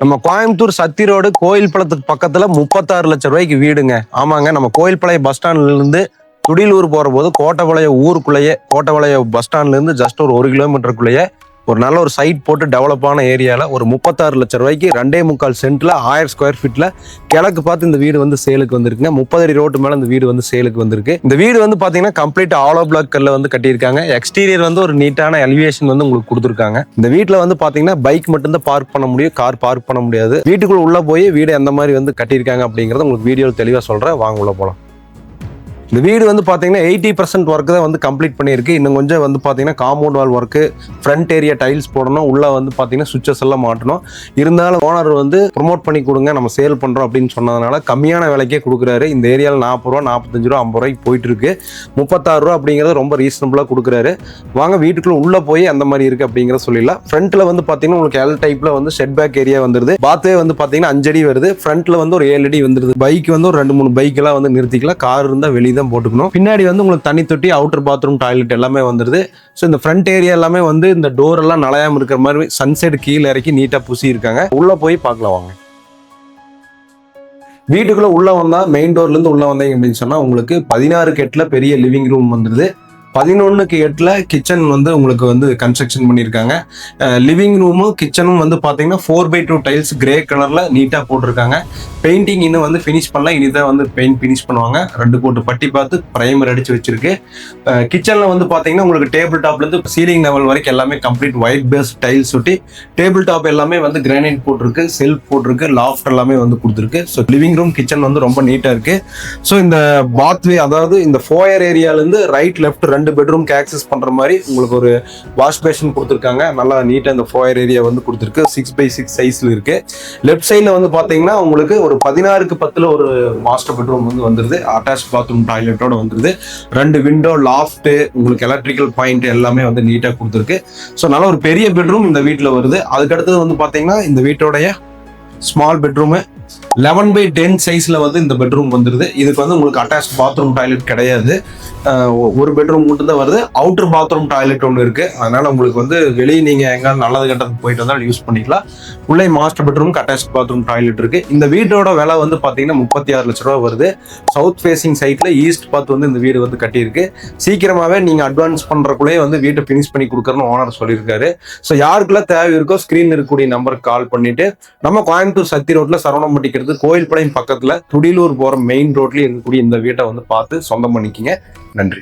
நம்ம கோயம்புத்தூர் சத்தி ரோடு கோயில் பழத்துக்கு பக்கத்துல முப்பத்தாறு லட்சம் ரூபாய்க்கு வீடுங்க. ஆமாங்க நம்ம கோயில் பழைய பஸ் ஸ்டாண்ட்ல இருந்து துடிலூர் போற போது கோட்டப்பாளைய ஊருக்குள்ளேயே கோட்டப்பாளைய பஸ் ஸ்டாண்ட்ல இருந்து ஜஸ்ட் ஒரு ஒரு கிலோமீட்டருக்குள்ளேயே ஒரு நல்ல ஒரு சைட் போட்டு டெவலப்பான ஏரியாவில் ஒரு முப்பத்தாறு லட்சம் ரூபாய்க்கு ரெண்டே முக்கால் சென்டில் ஆயிரம் ஸ்கொயர் ஃபீட்டில் கிழக்கு பார்த்து இந்த வீடு வந்து சேலுக்கு வந்திருக்குங்க. முப்பது அடி ரோட்டு மேலே இந்த வீடு வந்து சேலுக்கு வந்திருக்கு. இந்த வீடு வந்து பார்த்தீங்கன்னா கம்ப்ளீட் ஆலோ பிளாக் கல்ல வந்து கட்டியிருக்காங்க. எக்ஸ்டீரியர் வந்து ஒரு நீட்டான எலிவேஷன் வந்து உங்களுக்கு கொடுத்துருக்காங்க. இந்த வீட்டில் வந்து பார்த்தீங்கன்னா பைக் மட்டும்தான் பார்க் பண்ண முடியும் கார் பார்க் பண்ண முடியாது. வீட்டுக்குள்ள உள்ளே போய் வீடு எந்த மாதிரி வந்து கட்டியிருக்காங்க அப்படிங்கிறத உங்களுக்கு வீடியோவில் தெளிவாக சொல்கிறேன் வாங்க உள்ள போகலாம் இந்த வீடு வந்து பார்த்தீங்கன்னா எயிட்டி பர்சன்ட் ஒர்க் தான் வந்து கம்ப்ளீட் பண்ணியிருக்கு. இன்னும் கொஞ்சம் வந்து பார்த்தீங்கன்னா compound wall work front area tiles போடணும். உள்ளே வந்து பார்த்தீங்கன்னா சுவிச்சஸ் எல்லாம் மாட்டணும். இருந்தாலும் ஓனர் வந்து ப்ரொமோட் பண்ணி கொடுங்க நம்ம சேல் பண்ணுறோம் அப்படின்னு சொன்னதுனால கம்மியான விலைக்கே கொடுக்குறாரு. இந்த ஏரியாவில் நாற்பது ரூபா நாற்பத்தஞ்சு ரூபா ஐம்பது ரூபாய்க்கு போயிட்டு இருக்கு முப்பத்தாறு ரூபா அப்படிங்கிறது ரொம்ப ரீசனபுளாக கொடுக்குறாரு. வாங்க வீட்டுக்குள்ளே உள்ளே போய் அந்த மாதிரி இருக்குது அப்படிங்கிறத சொல்லிடலாம். ஃப்ரண்ட்டில் வந்து பார்த்தீங்கன்னா உங்களுக்கு எல் டைப்பில் வந்து ஷெட் பேக் ஏரியா வந்துருது. பாத்வே வந்து பார்த்தீங்கன்னா அஞ்சடி வருது. ஃப்ரண்ட்டில் வந்து ஒரு ஏழு அடி வந்துருது. பைக் வந்து ஒரு ரெண்டு மூணு பைக்கெல்லாம் வந்து நிறுத்திக்கலாம். கார் இருந்தால் வெளியே தான் போட்டுக்கணும். பின்னாடி வந்து உங்களுக்கு தண்ணி தொட்டி அவுட்டர் பாத்ரூம் டாய்லெட் எல்லாமே வந்துருது. ஸோ இந்த ஃப்ரண்ட் ஏரியா எல்லாமே வந்து இந்த டோர் எல்லாம் நலையாம இருக்கிற மாதிரி சன்செட் கீழே இறக்கி நீட்டா பூசி இருக்காங்க உள்ள போய் பார்க்கலாம் வாங்க. வீட்டுக்குள்ள உள்ள வந்தா மெயின் டோர்ல இருந்து உள்ள வந்தீங்க அப்படின்னு சொன்னா உங்களுக்கு பதினாறு கெட்டில் பெரிய லிவிங் ரூம் வந்துருது. பதினொன்றுக்கு எட்டில் கிச்சன் வந்து உங்களுக்கு வந்து கன்ஸ்ட்ரக்ஷன் பண்ணியிருக்காங்க. லிவிங் ரூமும் கிச்சனும் வந்து பார்த்தீங்கன்னா four by two tiles grey கலரில் நீட்டாக போட்டிருக்காங்க. பெயிண்டிங் இன்னும் வந்து ஃபினிஷ் பண்ணல. இனிதான் வந்து பெயிண்ட் ஃபினிஷ் பண்ணுவாங்க. ரெண்டு போட்டு பட்டி பார்த்து ப்ரைமர் அடிச்சு வச்சிருக்கு. கிச்சனில் வந்து பார்த்தீங்கன்னா உங்களுக்கு டேபிள் டாப்லேருந்து சீலிங் லெவல் வரைக்கும் எல்லாமே கம்ப்ளீட் ஒயிட் பேஸ் டைல்ஸ் ஒட்டி டேபிள் டாப் எல்லாமே வந்து கிரானைட் போட்டிருக்கு செல்ஃப் போட்டிருக்கு லாஃப்ட் எல்லாமே வந்து கொடுத்துருக்கு. ஸோ லிவிங் ரூம் கிச்சன் வந்து ரொம்ப நீட்டாக இருக்குது ஸோ இந்த பாத்வே அதாவது இந்த ஃபோயர் ஏரியாலேருந்து ரைட் லெஃப்ட் ரெண்டு ரெண்டு பெட்ரூம்க்கு ஆக்சஸ் பண்ணுற மாதிரி உங்களுக்கு ஒரு வாஷ் பேஷன் கொடுத்துருக்காங்க. நல்லா நீட்டாக இந்த ஃபோயர் ஏரியா வந்து கொடுத்துருக்கு. சிக்ஸ் பை சிக்ஸ் சைஸில் இருக்கு. லெஃப்ட் சைடில் வந்து பார்த்தீங்கன்னா உங்களுக்கு ஒரு பதினாறுக்கு பத்தில் ஒரு மாஸ்டர் பெட்ரூம் வந்து வந்துருது. அட்டாச் பாத்ரூம் டாய்லெட்டோட வந்துருது. ரெண்டு விண்டோ லாஃப்ட்டு உங்களுக்கு எலக்ட்ரிக்கல் பாயிண்ட் எல்லாமே வந்து நீட்டாக கொடுத்துருக்கு. ஸோ நல்ல ஒரு பெரிய பெட்ரூம் இந்த வீட்டில் வருது. அதுக்கடுத்தது வந்து பார்த்தீங்கன்னா இந்த வீட்டோடைய small bedroom eleven by ten சைஸில் வந்து இந்த பெட்ரூம் வந்துருது. இதுக்கு வந்து உங்களுக்கு அட்டாச் பாத்ரூம் டாய்லெட் கிடையாது. ஒரு பெட்ரூம் மட்டும் தான் வருது. அவுட்டர் பாத்ரூம் டாய்லெட் ஒன்று இருக்கு. அதனால உங்களுக்கு வந்து வெளியே நீங்கள் எங்காவது நல்லது கெட்டது போயிட்டு வந்தாலும் யூஸ் பண்ணிக்கலாம். உள்ளே master bedroom attach bathroom toilet இருக்கு. இந்த வீட்டோட விலை வந்து பார்த்தீங்கன்னா முப்பத்தி ஆறு லட்ச ரூபா வருது. சவுத் ஃபேசிங் சைட்ல ஈஸ்ட் பார்த்து வந்து இந்த வீடு வந்து கட்டியிருக்கு. சீக்கிரமாவே நீங்க அட்வான்ஸ் பண்றக்குள்ளே வந்து வீட்டை ஃபினிஷ் பண்ணி கொடுக்குறன்னு ஓனர் சொல்லியிருக்காரு. ஸோ யாருக்கெல்லாம் தேவை இருக்கோ ஸ்க்ரீன் இருக்கக்கூடிய நம்பருக்கு கால் பண்ணிட்டு நம்ம கோயம்புத்தூர் சத்தி ரோட்ல சரவணம்பட்டி கோயில் படையும் பக்கத்துல துடிலூர் போற மெயின் ரோட்லயே இருக்கக்கூடிய இந்த வீட்டை வந்து பார்த்து சொந்தம் பண்ணிக்கிங்க நன்றி.